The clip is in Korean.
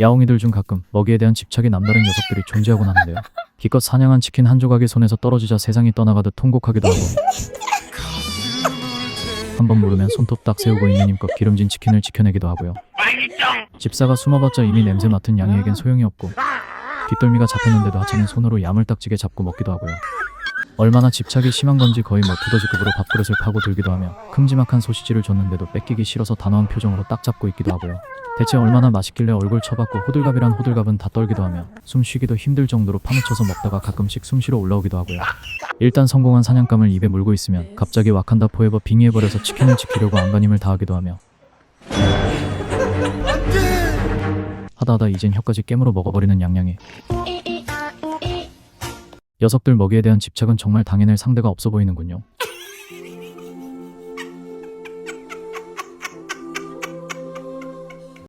야옹이들 중 가끔 먹이에 대한 집착이 남다른 녀석들이 존재하곤 하는데요. 기껏 사냥한 치킨 한 조각이 손에서 떨어지자 세상이 떠나가듯 통곡하기도 하고 한 번 물으면 손톱 딱 세우고 있는 힘껏 기름진 치킨을 지켜내기도 하고요. 집사가 숨어봤자 이미 냄새 맡은 양이에겐 소용이 없고 뒷덜미가 잡혔는데도 하찮은 손으로 야물딱지게 잡고 먹기도 하고요. 얼마나 집착이 심한 건지 거의 뭐 두더지급으로 밥그릇을 파고 들기도 하며 큼지막한 소시지를 줬는데도 뺏기기 싫어서 단호한 표정으로 딱 잡고 있기도 하고요. 대체 얼마나 맛있길래 얼굴 쳐박고 호들갑이란 호들갑은 다 떨기도 하며 숨 쉬기도 힘들 정도로 파묻혀서 먹다가 가끔씩 숨 쉬러 올라오기도 하고요. 일단 성공한 사냥감을 입에 물고 있으면 갑자기 와칸다 포에버 빙의해버려서 치킨을 지키려고 안간힘을 다하기도 하며 하다하다 이젠 혀까지 깨물어 먹어버리는 양양이 녀석들 먹이에 대한 집착은 정말 당해낼 상대가 없어 보이는군요.